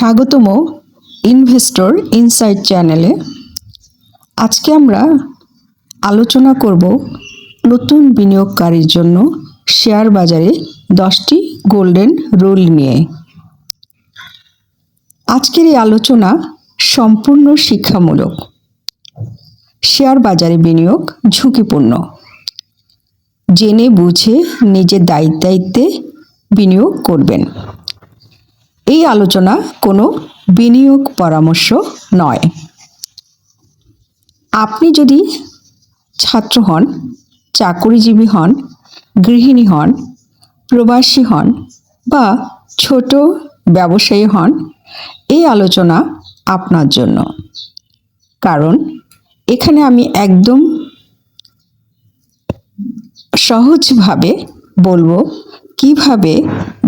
স্বাগতম investor insight চ্যানেলে। আজকে আমরা আলোচনা করব নতুন বিনিয়োগকারীর জন্য শেয়ার বাজারে দশটি গোল্ডেন রুল নিয়ে। আজকের এই আলোচনা সম্পূর্ণ শিক্ষামূলক। শেয়ার বাজারে বিনিয়োগ ঝুঁকিপূর্ণ। জেনে বুঝে নিজের দায়িত্ব বিনিয়োগ করবেন। এই আলোচনা কোনো বিনিয়োগ পরামর্শ নয়। আপনি যদি ছাত্র হন, চাকরিজীবী হন, গৃহিণী হন, প্রবাসী হন বা ছোট ব্যবসায়ী হন, এই আলোচনা আপনার জন্য। কারণ এখানে আমি একদম সহজভাবে বলব কীভাবে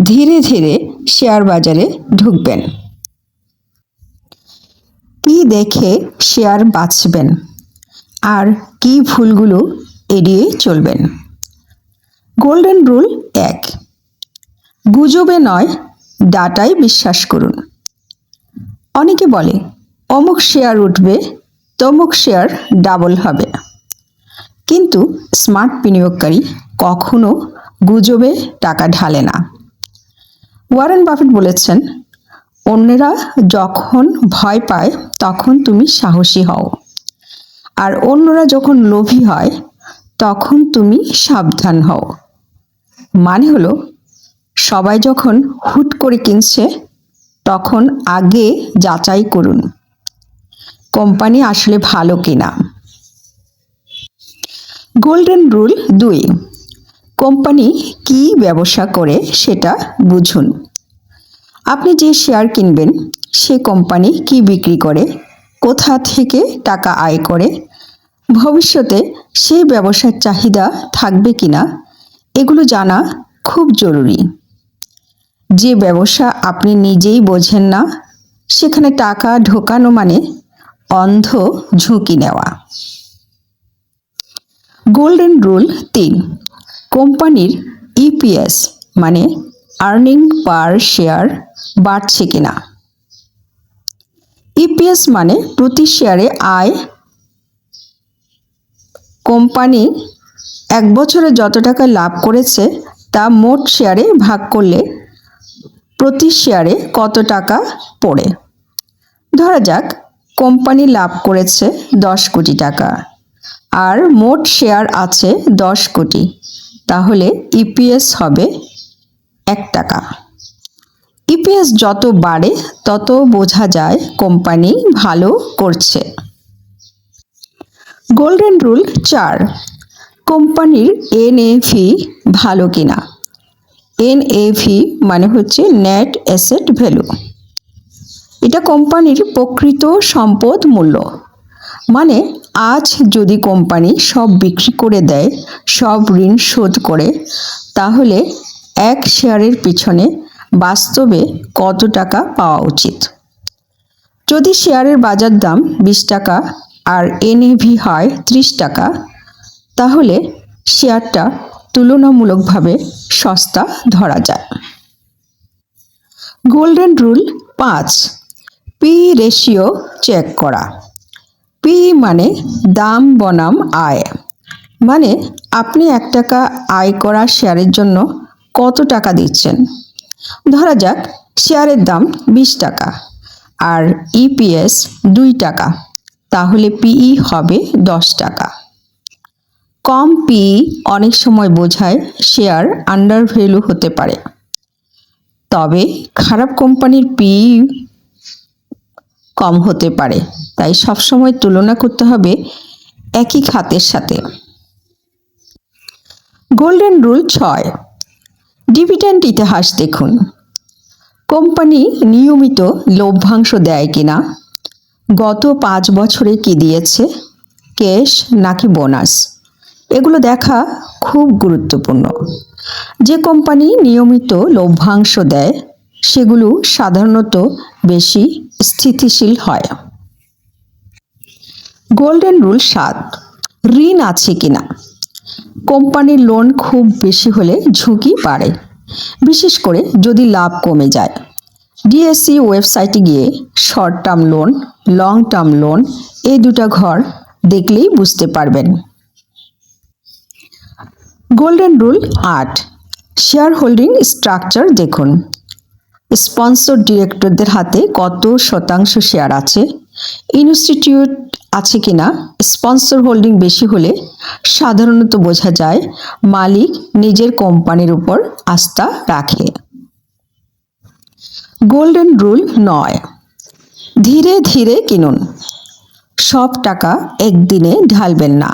ধীরে ধীরে শেয়ার বাজারে ঢুকবেন। কি দেখে শেয়ার বাঁচবেন? আর কি ভুলগুলো এড়িয়ে চলবেন? গোল্ডেন রুল এক। গুজবে নয় ডাটায় বিশ্বাস করুন। অনেকে বলে, অমুক শেয়ার উঠবে, তমুক শেয়ার ডাবল হবে। কিন্তু স্মার্ট বিনিয়োগকারী কখনো গুজবে টাকা ঢালে না। ওয়ারেন বাফেট বলেছেন, অন্যরা যখন ভয় পায়, তখন তুমি সাহসী হও। আর অন্যরা যখন লোভী হয়, তখন তুমি সাবধান হও। মানে হলো, সবাই যখন হুট করে কিনছে, তখন আগে যাচাই করুন, কোম্পানি আসলে ভালো কিনা। গোল্ডেন রুল দুই, কোম্পানি কি ব্যবসা করে সেটা বুঝুন। আপনি যে শেয়ার কিনবেন, সে কোম্পানি কি বিক্রি করে, কোথা থেকে টাকা আয় করে, ভবিষ্যতে সেই ব্যবসার চাহিদা থাকবে কি না এগুলো জানা খুব জরুরি। যে ব্যবসা আপনি নিজেই বোঝেন না, সেখানে টাকা ঢোকানো মানে অন্ধ ঝুঁকি নেওয়া। গোল্ডেন রুল তিন, কোম্পানির ইপিএস মানে আর্নিং পার শেয়ার বাড়ছে কিনা? ইপিএস মানে প্রতি শেয়ারে আয় কোম্পানি এক বছরে যত টাকা লাভ করেছে, তা মোট শেয়ারে ভাগ করলে প্রতি শেয়ারে কত টাকা পড়ে? ধরা যাক কোম্পানি লাভ করেছে দশ কোটি টাকা, আর মোট শেয়ার আছে দশ কোটি, তাহলে ইপিএস হবে এক টাকা। ইপিএস যত বাড়ে, তত বোঝা যায় কোম্পানি ভালো করছে। গোল্ডেন রুল চার, কোম্পানির এনএভি ভালো কিনা? এনএভি মানে হচ্ছে নেট অ্যাসেট ভ্যালু। এটা কোম্পানির প্রকৃত সম্পদ মূল্য। মানে আজ যদি কোম্পানি সব বিক্রি করে দেয়, সব ঋণ শোধ করে, তাহলে এক শেয়ারের পিছনে বাস্তবে কত টাকা পাওয়া উচিত? যদি শেয়ারের বাজার দাম বিশ টাকা আর এনএভি হয় ত্রিশ টাকা, তাহলে শেয়ারটা তুলনামূলকভাবে সস্তা ধরা যায়। গোল্ডেন রুল পাঁচ, পি রেশিও চেক করা। পি মানে দাম, বনাম, আয়। মানে আপনি এক টাকা আয় করা শেয়ারের জন্য কত টাকা দিচ্ছেন? ধরা যাক, শেয়ারের দাম বিশ টাকা আর ইপিএস দুই টাকা, তাহলে পিই হবে দশ টাকা। কম পিই অনেক সময় বোঝায় শেয়ার আন্ডার ভ্যালু হতে পারে। তবে খারাপ কোম্পানির পিই কম হতে পারে, তাই সবসময় তুলনা করতে হবে একই খাতের সাথে। গোল্ডেন রুল ছয় ডিভিডেন্ড ইতিহাস দেখুন। কোম্পানি নিয়মিত লভ্যাংশ দেয় কিনা? গত পাঁচ বছরে কি দিয়েছে? ক্যাশ নাকি বোনাস? এগুলো দেখা খুব গুরুত্বপূর্ণ। যে কোম্পানি নিয়মিত লভ্যাংশ দেয়, সেগুলো সাধারণত বেশি স্থিতিশীল হয়। গোল্ডেন রুল সাত, ঋণ আছে কিনা? কোম্পানির লোন খুব বেশি হলে ঝুঁকি বাড়ে। বিশেষ করে যদি লাভ কমে যায়। ডিএসসি ওয়েবসাইটে গিয়ে short term loan long term loan এই দুটা ঘর দেখলেই বুঝতে পারবেন। গোল্ডেন রুল আট শেয়ার হোল্ডিং স্ট্রাকচার দেখুন স্পন্সর ডিরেক্টরদের হাতে কত শতাংশ শেয়ার আছে? ইনস্টিটিউট আছে কিনা? স্পন্সর হোল্ডিং বেশি হলে সাধারণত বোঝা যায় মালিক নিজের কোম্পানির উপর আস্থা রাখে। গোল্ডেন রুল নয়। ধীরে ধীরে কিনুন। সব টাকা একদিনে ঢালবেন না।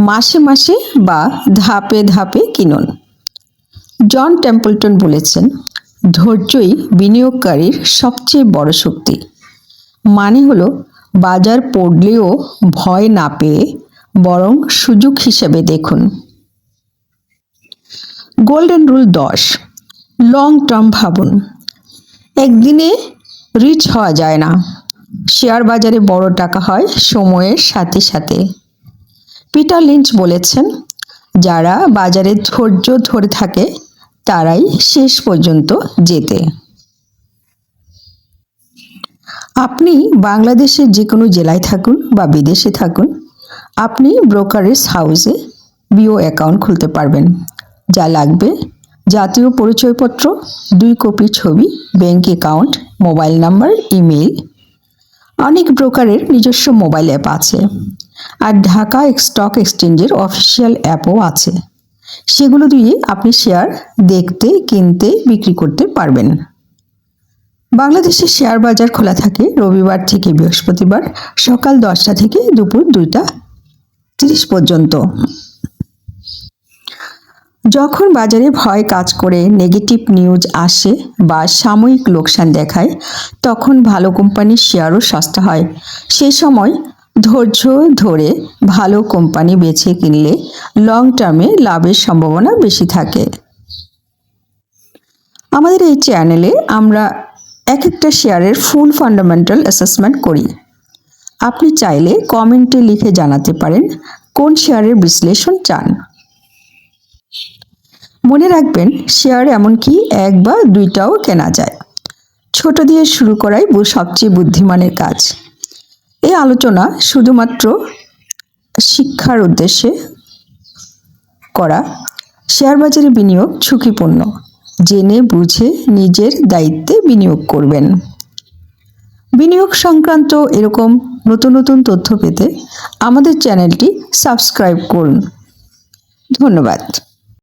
মাসে মাসে বা ধাপে ধাপে কিনুন। জন টেম্পলটন বলেছেন, ধৈর্যই বিনিয়োগকারীর সবচেয়ে বড় শক্তি। মানে হলো বাজার পড়লেও ভয় না পেয়ে বরং সুযোগ হিসেবে দেখুন। গোল্ডেন রুল দশ লং টার্ম ভাবুন। একদিনে রিচ হওয়া যায় না। শেয়ার বাজারে বড় টাকা হয় সময়ের সাথে সাথে। পিটার লিঞ্চ বলেছেন, যারা বাজারে ধৈর্য ধরে থাকে, তারাই শেষ পর্যন্ত যেতে আপনি বাংলাদেশের যে কোনো জেলায় থাকুন বা বিদেশে থাকুন, আপনি ব্রোকারেজ হাউসে বিও অ্যাকাউন্ট খুলতে পারবেন। যা লাগবে জাতীয় পরিচয়পত্র, দুই কপি ছবি, bank account, mobile number email অনেক ব্রোকারের নিজস্ব মোবাইল অ্যাপ আছে আর ঢাকা স্টক এক্সচেঞ্জের অফিসিয়াল অ্যাপও আছে। সেগুলো দিয়ে আপনি শেয়ার দেখতে, কিনতে, বিক্রি করতে পারবেন। বাংলাদেশের শেয়ার বাজার খোলা থাকে রবিবার থেকে বৃহস্পতিবার সকাল দশটা থেকে দুপুর দুইটা তিরিশ পর্যন্ত। যখন বাজারে ভয় কাজ করে নেগেটিভ নিউজ আসে বা সাময়িক লোকসান দেখায়, তখন ভালো কোম্পানির শেয়ারও সস্তা হয়। সেই সময় ধৈর্য ধরে ভালো কোম্পানি বেছে কিনলে লং টার্মে লাভের সম্ভাবনা বেশি থাকে। আমাদের এই চ্যানেলে আমরা এক একটা শেয়ারের ফুল ফান্ডামেন্টাল অ্যাসেসমেন্ট করি। আপনি চাইলে কমেন্টে লিখে জানাতে পারেন কোন শেয়ারের বিশ্লেষণ চান। মনে রাখবেন, শেয়ার এমনকি এক বা দুইটাও কেনা যায়। ছোট দিয়ে শুরু করাই সবচেয়ে বুদ্ধিমানের কাজ। এই আলোচনা শুধুমাত্র শিক্ষার উদ্দেশ্যে করা। শেয়ার বাজারে বিনিয়োগ ঝুঁকিপূর্ণ। জেনে বুঝে নিজের দায়িত্বে বিনিয়োগ করবেন। বিনিয়োগ সংক্রান্ত এরকম নতুন নতুন তথ্য পেতে আমাদের চ্যানেলটি সাবস্ক্রাইব করুন। ধন্যবাদ।